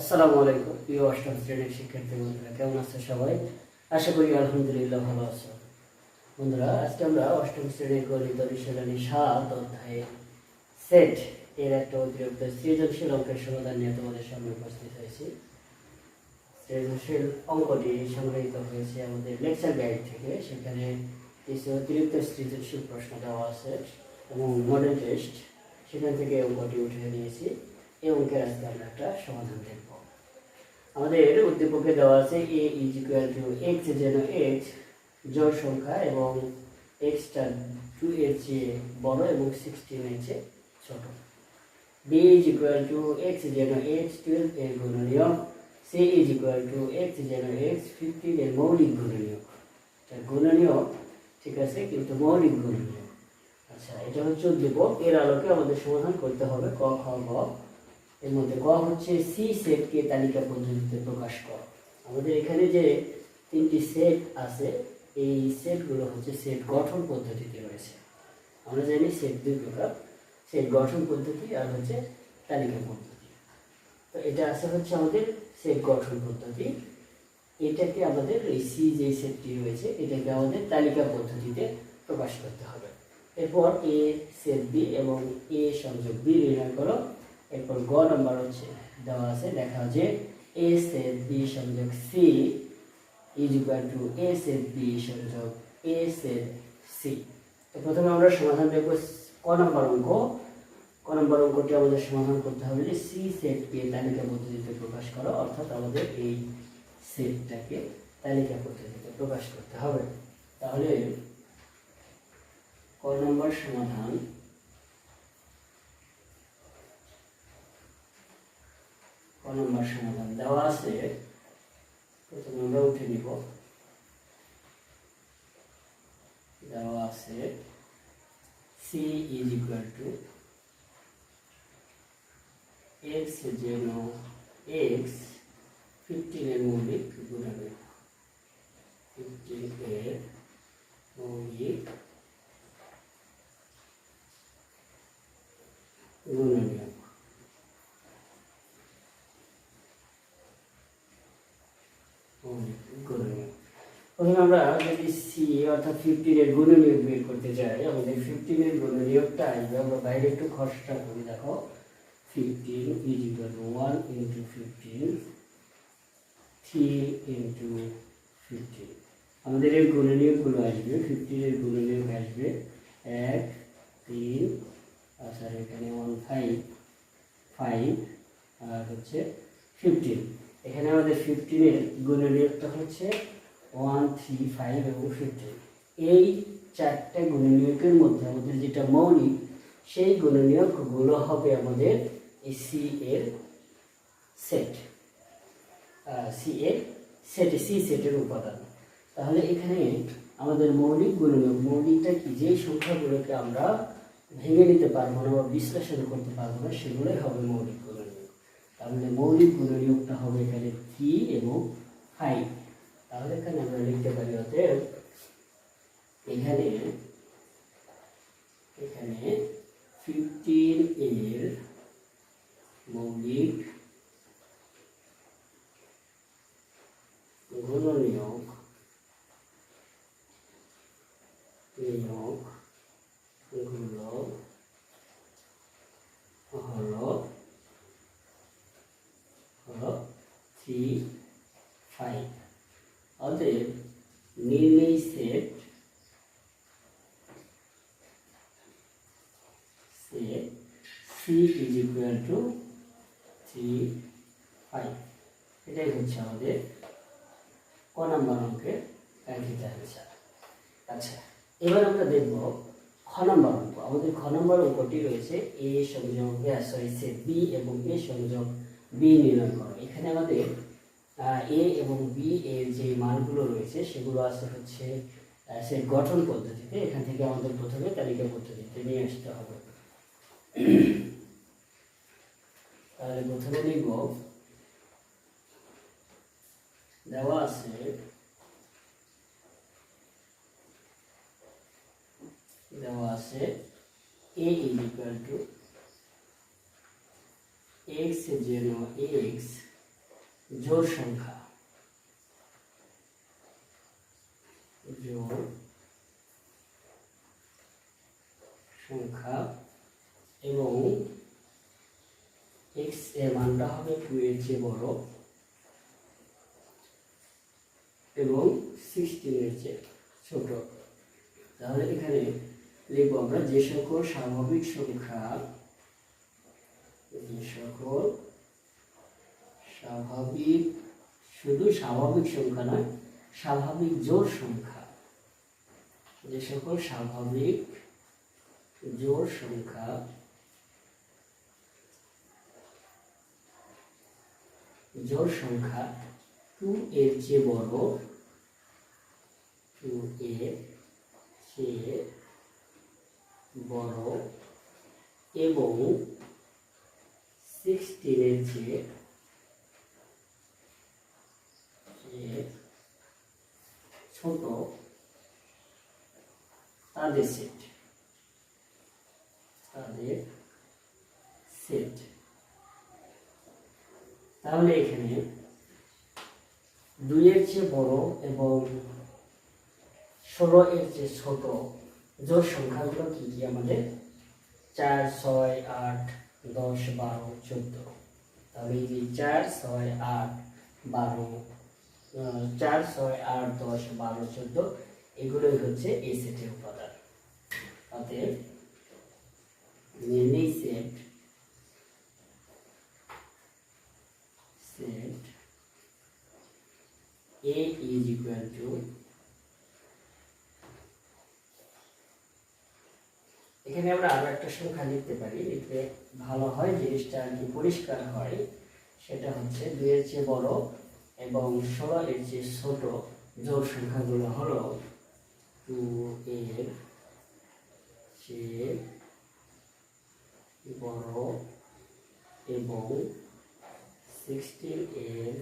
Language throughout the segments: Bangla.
আসসালামু আলাইকুম, প্রিয় অষ্টম শ্রেণির শিক্ষার্থী বন্ধুরা, কেমন আছে সবাই? আশা করি আলহামদুলিল্লাহ ভালো আছো। বন্ধুরা, আজকে আমরা অষ্টম শ্রেণির গণিত অনুশীলনী সাত অধ্যায়ে সেট এর একটা অতিরিক্ত সৃজনশীল অঙ্কের সমাধান নিয়ে তোমাদের সামনে উপস্থিত হয়েছি। সৃজনশীল অঙ্কটি সংগ্রহীত হয়েছে আমাদের লেকচার গাইড থেকে, সেখানে কিছু অতিরিক্ত সৃজনশীল প্রশ্ন দেওয়া আছে এবং মডেল টেস্ট সেখান থেকে অঙ্কটি উঠে নিয়েছি। এই অঙ্কের আজকে আমরা একটা সমাধান দেখব। আমাদের উদ্দীপকে দেওয়া আছে A is equal to X যেন এক্স জোড় সংখ্যা এবং এক্সটা টু এর চেয়ে বড় এবং সিক্সটিন এর চেয়ে ছোট। B is equal to X যেন এক্স টুয়েলভ এর গুণনীয় C is equal to X যেন এক্স ফিফটিন এর মৌলিক গুণনীয় গুণনীয় ঠিক আছে, কিন্তু মৌলিক গুণনীয় আচ্ছা এটা হচ্ছে উদ্দীপক এর আলোকে আমাদের সমাধান করতে হবে ক, খ, গ। এর মধ্যে ক হচ্ছে সি সেটকে তালিকা পদ্ধতিতে প্রকাশ কর। আমাদের এখানে যে তিনটি সেট আছে, এই সেটগুলো হচ্ছে সেট গঠন পদ্ধতিতে রয়েছে। আমরা জানি সেট দুই প্রকার, সেট গঠন পদ্ধতি আর হচ্ছে তালিকা পদ্ধতি। তো এটা আছে হচ্ছে আমাদের সেট গঠন পদ্ধতি। এটাকে আমাদের এই সি যে সেটটি রয়েছে, এটাকে আমাদের তালিকা পদ্ধতিতে প্রকাশ করতে হবে। এরপর এ সেট বি এবং এ সংযোগ বি নির্ণয় করো। এরপর গ নম্বর হচ্ছে, দেওয়া আছে দেখা যে এ সেট বি সংযোগ C is equal to A set B সংযোগ এ সেট সি তো প্রথমে আমরা সমাধান দেখব ক নম্বর অঙ্ক। ক নম্বর অঙ্কটি আমাদের সমাধান করতে হবে যে সি সেটকে তালিকা পদ্ধতিতে প্রকাশ করো, অর্থাৎ আমাদের এই সেটটাকে তালিকা পদ্ধতিতে প্রকাশ করতে হবে। তাহলে ক নম্বর সমাধান ক নম্বর সমাধান দেওয়া আছে। প্রথমে আমরা উঠে নিব। দেওয়া আছে। C is equal to X যেন এক্স ফিফটিন এর মৌলিক গুণাবে ফিফটিন এর মৌলিক গুণনীয় গুণনীয় প্রথমে আমরা যদি সি অর্থাৎ ফিফটিন এর গুণনীয়ক বের করতে চাই, আমাদের ফিফটিন এর গুণনীয়কটা আসবে আমরা বাইরে একটু খরচটা করি, দেখো। Fifteen is equal one into fifteen three into fifteen আমাদের এর গুণনীয়কগুলো আসবে ফিফটিন এর গুণনীয়ক আসবে এক, তিন আচ্ছা এখানে ওয়ান ফাইভ ফাইভ আর হচ্ছে ফিফটিন এখানে আমাদের ফিফটিনের গুণনীয়কটা হচ্ছে ওয়ান থ্রি ফাইভ এবং ফিফটিন এই চারটে গুণনীয়কের মধ্যে আমাদের যেটা মৌলিক, সেই গুণনীয়কগুলো হবে আমাদের এই সি এর সেট সি এর সেট সি সেটের উপাদান। তাহলে এখানে আমাদের মৌলিক গুণনীয়ক, মৌলিকটা কি? যে সংখ্যাগুলোকে আমরা ভেঙে নিতে পারব না বা বিশ্লেষণ করতে পারব না, সেগুলোই হবে মৌলিক গুণনীয়ক। তাহলে মৌলিক গুণনীয়কটা হবে এখানে থ্রি এবং ফাইভ তাহলে এখানে আমরা লিখতে পারি অতএব এখানে এখানে ফিফটিন এর মৌলিক গুণনীয়ক নিয়োগগুলো হলো হলো থ্রি ফাইভ অতএব নির্ণয় set set C is equal to three five এটাই হচ্ছে আমাদের ক নম্বর অঙ্কের অ্যান্সার আচ্ছা এবার আমরা দেখব খ নম্বর অঙ্ক। আমাদের খ নম্বর অঙ্কটি রয়েছে এ সংযোগ সরি সেট বি এবং এ সংযোগ বি নির্ণয় করো। এখানে আমাদের এ এবং বি এর যে মানগুলো রয়েছে, সেগুলো আছে হচ্ছে সেট গঠন পদ্ধতিতে। এখান থেকে আমাদের প্রথমে তালিকা পদ্ধতিতে নিয়ে আসতে হবে। তাহলে প্রথমে লিখব, দেওয়া আছে দেওয়া আছে A is equal to X যেন এক্স জোড় সংখ্যা। জোড় সংখ্যা এবং এক্সের মানটা হবে টু এর চেয়ে বড় এবং সিক্সটিনের চেয়ে ছোট। তাহলে এখানে লিখব আমরা যে সকল স্বাভাবিক সংখ্যা, যে সকল স্বাভাবিক, শুধু স্বাভাবিক সংখ্যা নয়, স্বাভাবিক জোড় সংখ্যা। যে সকল স্বাভাবিক জোড় সংখ্যা জোড় সংখ্যা টু এর চেয়ে বড় টু এর চেয়ে বড় এবং সিক্সটিনের চেয়ে ছোট তাদের সেট তাদের সেট তাহলে এখানে দুইয়ের চেয়ে বড় এবং ষোলো এর চেয়ে ছোট জোর সংখ্যাগুলো কি কি আমাদের? চার, ছয়, আট, দশ, বারো, চোদ্দ। তাহলে এই যে চার, ছয়, আট, বারো চার, ছয়, আট, দশ, বারো, চোদ্দ, এগুলোই হচ্ছে এই সেটের উপাদান। অতএব, নির্ণয় set set A is equal to এখানে আমরা আরও একটা সংখ্যা লিখতে পারি, লিখলে ভালো হয়, জিনিসটা আর কি পরিষ্কার হয়। সেটা হচ্ছে দুইয়ের চেয়ে বড় এবং ষোলো এর চেয়ে ছোট জোর সংখ্যাগুলো হলো টু এর চেয়ে বড় এবং সিক্সটিন এর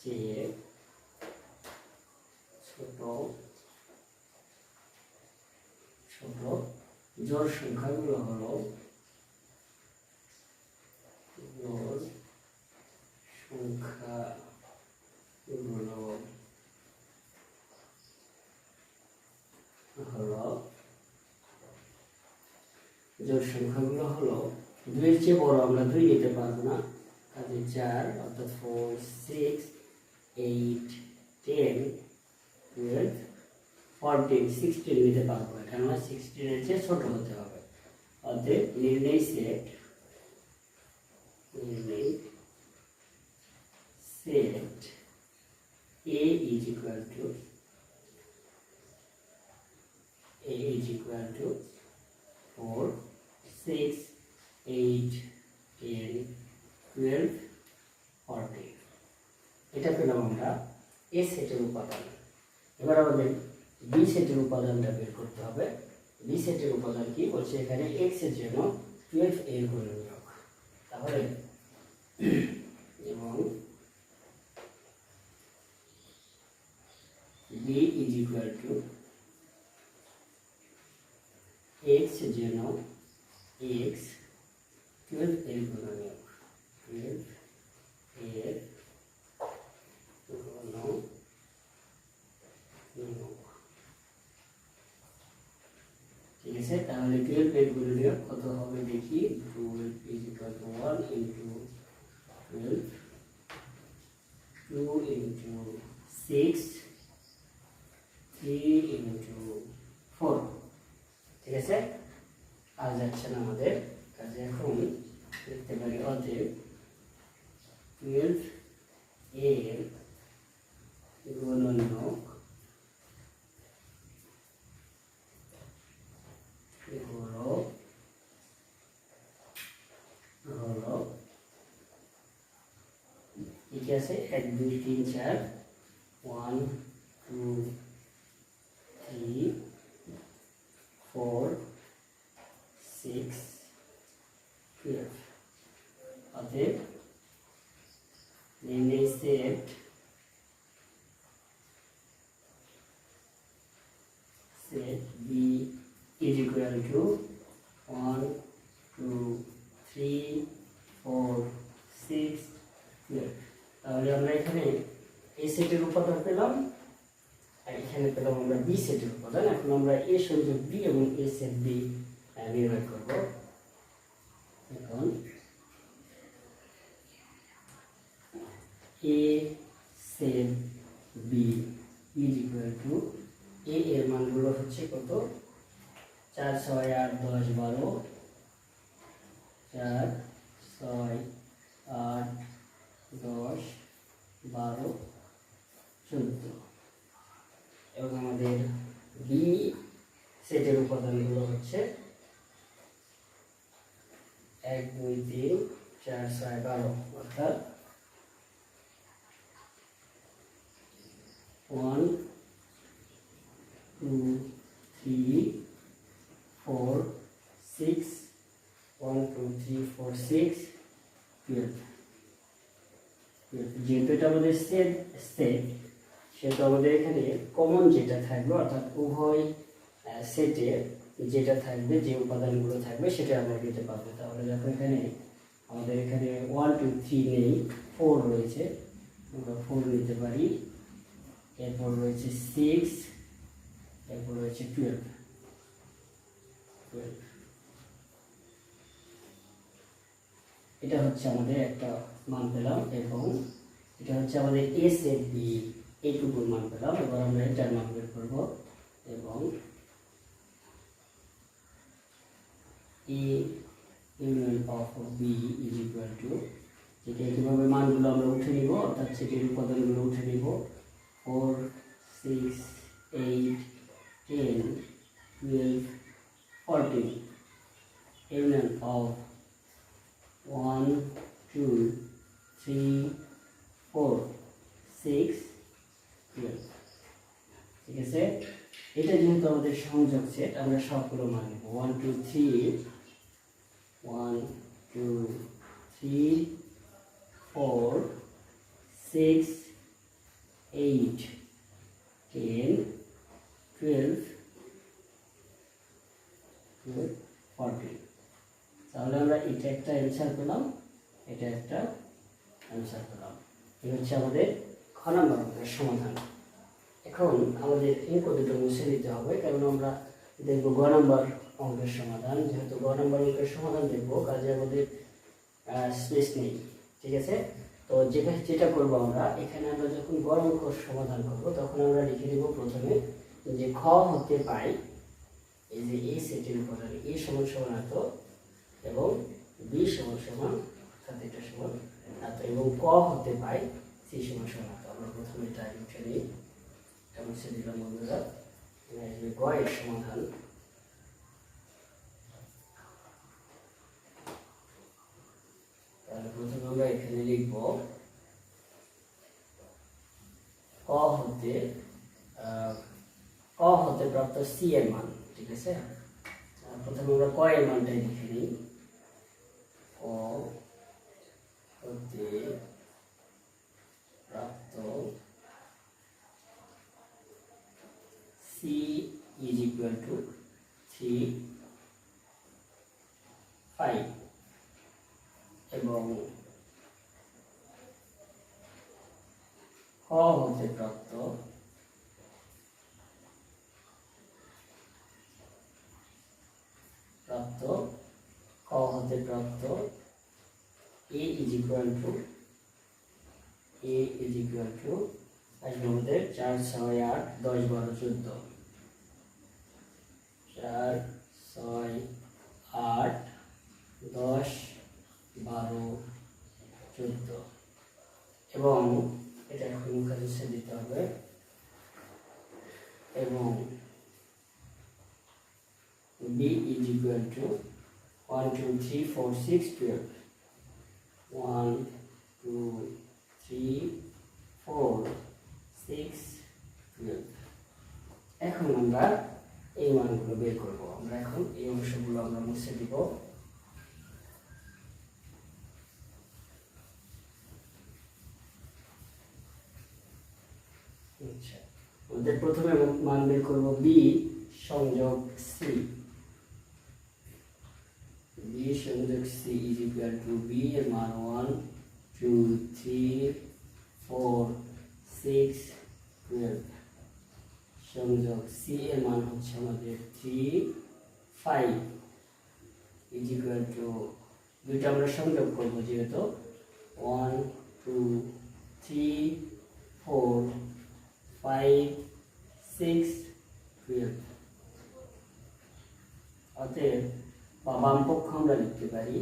চেয়ে ছোট ছোট। জোড় সংখ্যাগুলো হলো জোড় সংখ্যাগুলো হলো জোড় সংখ্যাগুলো হলো দুইয়ের চেয়ে বড় আমরা দুই নিতে পারব না। কাজে চার, অর্থাৎ four six eight ten twelve fourteen sixteen নিতে পারব কেননা সিক্সটিনের চেয়ে ছোট হতে হবে। অতএব নির্ণয় সেট নির্ণয় set A is equal to is equal to four six eight ten twelve forty এটা পেলাম আমরা এ সেটের উপাদান। এবার আমাদের বি সেটের উপাদানটা বের করতে হবে। বি সেটের উপাদান কি? বলছে এখানে এক্সের জন্য টুয়েলভ এর গুণনীয়ক। তাহলে এবং B is equal to X জন্য এক্স টুয়েলভ এর গুণনীয়ক টুয়েলভ এর গুণনীয়ক ঠিক আছে তাহলে টুয়েলভ এর গুণনীয়ক কত হবে দেখি twelve is equal to one into twelve two into six three into four ঠিক আছে আর যাচ্ছে না আমাদের। কাজে এখন লিখতে পারি অতএব টুয়েলভ এর হলো হলো আছে এক, দুই, তিন, চার one two three four six twelve অতএব নির্ণয় set set B is equal to 1, 2, 3, 4, 6, 12. সেটের উপাদান পেলাম আর এখানে পেলাম আমরা বি সেটের উপাদান এখন আমরা এ সংযোগ বি এবং এ সেট বি নির্ণয় করব। এখন A set B is equal to A এর মানগুলো হচ্ছে কত? চার, ছয়, আট, দশ, বারো চার ছয় আট দশ বারো চোদ্দ এবং আমাদের বি সেটের উপাদানগুলো হচ্ছে এক দুই তিন চার ছয় বারো অর্থাৎ one two three four six one two three four six twelve যেহেতু এটা আমাদের সেট সেট সেহেতু আমাদের এখানে কমন যেটা থাকবে, অর্থাৎ উভয় সেটে যেটা থাকবে, যে উপাদানগুলো থাকবে, সেটা আমরা দিতে পারব। তাহলে দেখো এখানে আমাদের এখানে ওয়ান টু থ্রি নেই ফোর রয়েছে। আমরা ফোর নিতে পারি। এরপর রয়েছে সিক্স এরপর রয়েছে টুয়েলভ টুয়েলভ এটা হচ্ছে আমাদের একটা মান পেলাম এবং এটা হচ্ছে আমাদের এ সেট বি এইটুকুর মান পেলাম। এবার আমরা এটার মান বের করব এবং A union of B too যেটা কীভাবে মানগুলো আমরা উঠে নিব, অর্থাৎ সেটির উপাদানগুলো উঠে নিব four six eight ten twelve fourteen union of one two three four six twelve ঠিক আছে? এটা যেহেতু আমাদের সংযোগ সেট আমরা সবগুলো মান one two three one two three four six eight ten twelve fourteen তাহলে আমরা এটা একটা অ্যান্সার পেলাম, এটা একটা অ্যান্সার পেলাম। এই হচ্ছে আমাদের খ নম্বর অঙ্কের সমাধান। এখন আমাদের এই পদ্ধতিটা মুছে দিতে হবে, কারণ আমরা দেখব গ নম্বর অঙ্কের সমাধান। যেহেতু গ নম্বর অঙ্কের সমাধান দেখব, কাজে আমাদের স্পেস নেই, ঠিক আছে? তো যেটা যেটা করব আমরা, এখানে আমরা যখন গ অঙ্ক সমাধান করব, তখন আমরা লিখে দেব প্রথমে যে খ হতে পাই, এই যে এই সেটের উপাদান এ সমান সমান এত, এবং বি সমান সমান অর্থাৎ এটা সমান এবং ক হতে পাই সি সমান সমান আমরা প্রথমে এটা লিখে নিই। এবং সে দিলাম বন্ধুরা? আসবে এর সমাধান। তাহলে প্রথমে আমরা এখানে লিখব, ক হতে ক হতে প্রাপ্ত সি এর মান, ঠিক আছে? প্রথমে আমরা ক এর মানটাই লিখে নিই ক হতে প্রাপ্ত C is equal to three five এবং ক হতে প্রাপ্ত প্রাপ্ত ক হতে প্রাপ্ত A is equal to A is equal to আসবে আমাদের চার, ছয়, আট, দশ, বারো, চোদ্দ। চার, ছয়, আট, দশ, বারো, চোদ্দ। এবং এটা এখন মুখে দিতে হবে। এবং B is equal to one two three four six twelve one two three four six twelve এখন আমরা এই মানগুলো বের করব। আমরা এখন এই অংশগুলো আমরা মুছে দিব। আমাদের প্রথমে মান বের করব বি সংযোগ সি বি সংযোগ C is equal to B এর মান one two three four six twelve সংযোগ সি এর মান হচ্ছে আমাদের three five is equal to দুইটা আমরা সংযোগ করব যেহেতু। One two three four five six twelve অতএব বা বাম পক্ষ আমরা লিখতে পারি।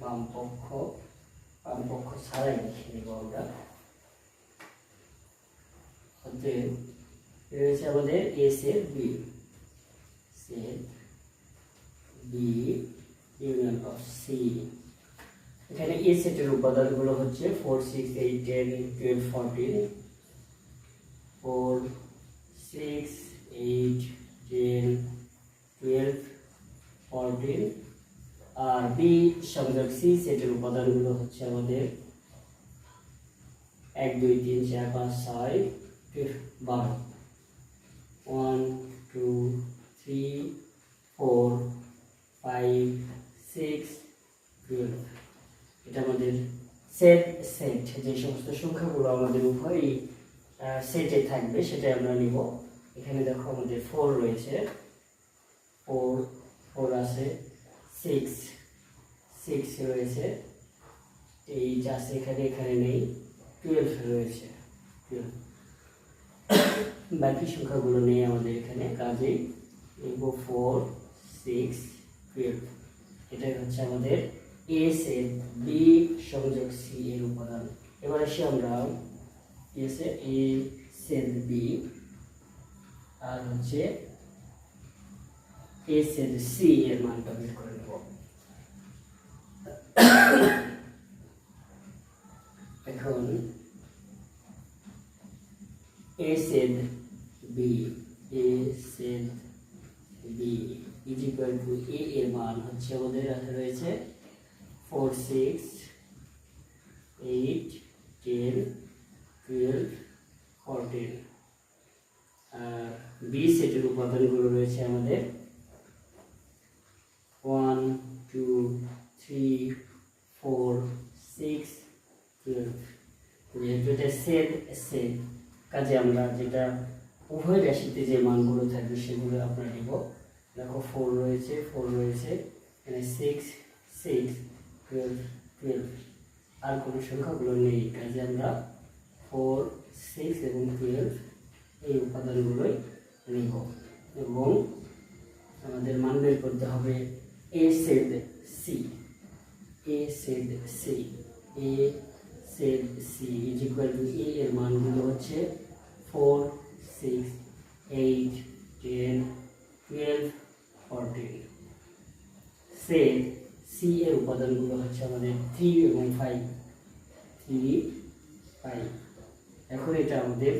বাম পক্ষ বাম পক্ষ ছাড়াই লিখে নেব আমরা। অতএব রয়েছে আমাদের A set B set B union of C এখানে এ সেটের উপাদানগুলো হচ্ছে four six eight ten twelve fourteen four six eight ten twelve fourteen আর বি সংযোগ সি সেটের উপাদানগুলো হচ্ছে আমাদের এক, দুই, তিন, চার, পাঁচ, ছয় বারো। One two three four five six twelve এটা আমাদের সেট সেট যে সমস্ত সংখ্যাগুলো আমাদের উভয়ই সেটে থাকবে সেটাই আমরা নিব। এখানে দেখো আমাদের ফোর রয়েছে। ফোর ফোর আছে সিক্স সিক্স রয়েছে। এইট আছে এখানে এখানে নেই টুয়েলভ রয়েছে। বাকি সংখ্যাগুলো নেই আমাদের এখানে, কাজেই নিব ফোর সিক্স টুয়েলভ এটাই হচ্ছে আমাদের এ সেট বি সংযোগ সি এর উপাদান। এবার আসি আমরা A set A set B, আর হচ্ছে এ সেট সি এর মানটা বের করে নেব। এখন A set B, A set B is equal to A এর মান হচ্ছে আমাদের রয়েছে four six eight ten twelve fourteen আর বি সেটের উপাদানগুলো রয়েছে আমাদের। One two three four six twelve যেহেতু এটা সেট সেট কাজে আমরা যেটা উভয় রাশিতে যে মানগুলো থাকবে সেগুলো আমরা নিব। দেখো ফোর রয়েছে ফোর রয়েছে, এখানে সিক্স সিক্স টুয়েলভ টুয়েলভ আর কোনো সংখ্যাগুলো নেই, কাজে আমরা ফোর সিক্স এবং টুয়েলভ এই উপাদানগুলোই নিব এবং আমাদের মান বের করতে হবে A set C A set C A set C is equal to A এর মানগুলো হচ্ছে four six eight ten twelve fourteen set C এর উপাদানগুলো হচ্ছে আমাদের থ্রি এবং ফাইভ থ্রি ফাইভ এখন এটা আমাদের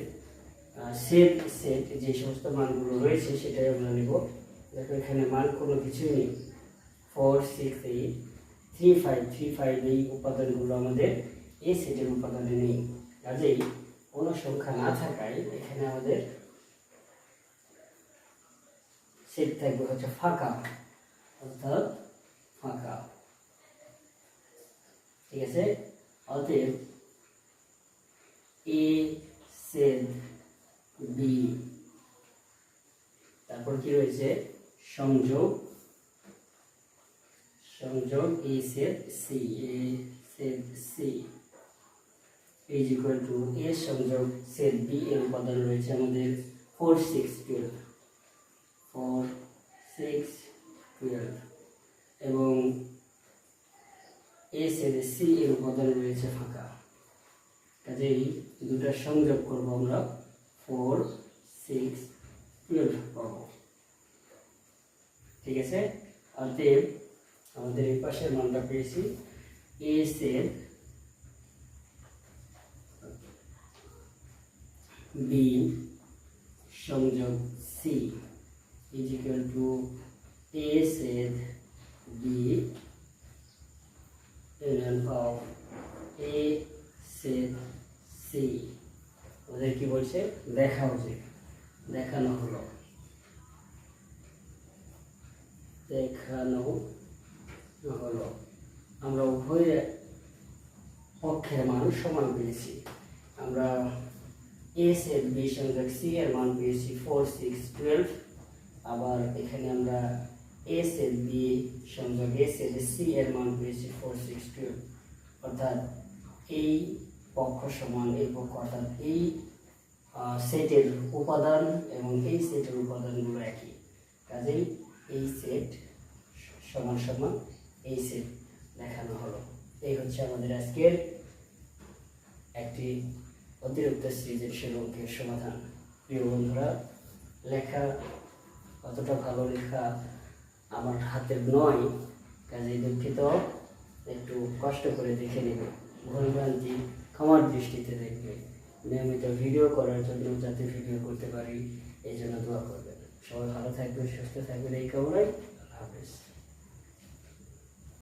সেট সেট যে সমস্ত মানগুলো রয়েছে সেটাই আমরা নেব। দেখো এখানে মান কোনো কিছুই নেই। Four six eight three five three five এই উপাদানগুলো আমাদের এই সেটের উপাদানে নেই। কাজেই কোনো সংখ্যা না থাকায় এখানে আমাদের সেট থাকবে হচ্ছে ফাঁকা, অর্থাৎ ফাঁকা। ঠিক আছে? অতএব এ সেট বি তারপর কি রয়েছে? সংযোগ। সংযোগ A set C A set C is equal to A সংযোগ সেট বি এর উপাদান রয়েছে আমাদের four six twelve four six twelve এবং এ সেট সি এর উপাদান রয়েছে ফাঁকা। কাজেই দুটার সংযোগ করব আমরা। ফোর সিক্স টুয়েলভ পাবো ঠিক আছে? আর অতএব আমাদের এই পাশের মানটা পেয়েছি। এস সেট বি সংযোগ C is equal to A set B union of A set C. ওদের কি বলছে? দেখা উচিত দেখানো হলো। দেখানো হলো। আমরা উভয় পক্ষের মান সমান পেয়েছি। আমরা এস এর বি সংযোগ সি এর মান পেয়েছি ফোর সিক্স টুয়েলভ আবার এখানে আমরা এস এর বি সংযোগ এস এর সি এর মান পেয়েছি ফোর সিক্স টুয়েলভ অর্থাৎ এই পক্ষ সমান এই পক্ষ অর্থাৎ এই সেটের উপাদান এবং এই সেটের উপাদানগুলো একই। কাজেই এই সেট সমান সমান এই সেট দেখানো হলো। এই হচ্ছে আমাদের আজকের একটি অতিরিক্ত সৃজনশীল অঙ্কের সমাধান। প্রিয় বন্ধুরা, লেখা অতটা ভালো লেখা আমার হাতের নয়, কাজেই দুঃখিত। একটু কষ্ট করে দেখে নেবে। ভুলভ্রান্তি ক্ষমার দৃষ্টিতে দেখবে। নিয়মিত ভিডিও করার জন্য যাতে ভিডিও করতে পারি, এই জন্য দোয়া করবেন। সবাই ভালো থাকবেন, সুস্থ থাকবেন, এই কামনাই হাফেজ।